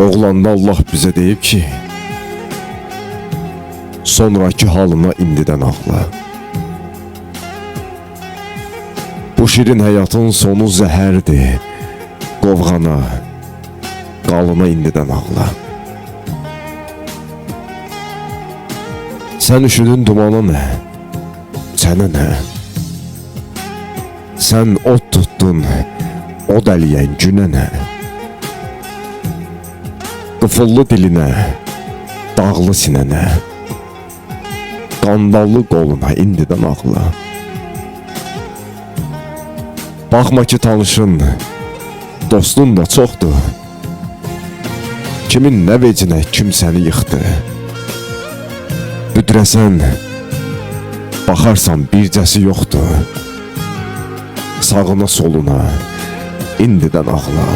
Doğulanda Allah bizə deyib ki, sonraki halına indidən ağla. Bu şirin həyatın sonu zəhərdir. Qovğana, qalına indidən ağla. Sən üşüdün dumana nə? Sənə nə? Sən od tuttun, od əliyən günə nə? Qıfıllı dilinə, dağlı sinənə, qandallı qoluna indidən ağla. Baxma ki tanışın, dostun da çoxdur. Kimin nə vecinə kim səni yıxdı. Büdrəsən, baxarsan bircəsi yoxdur. Sağına soluna indidən ağla.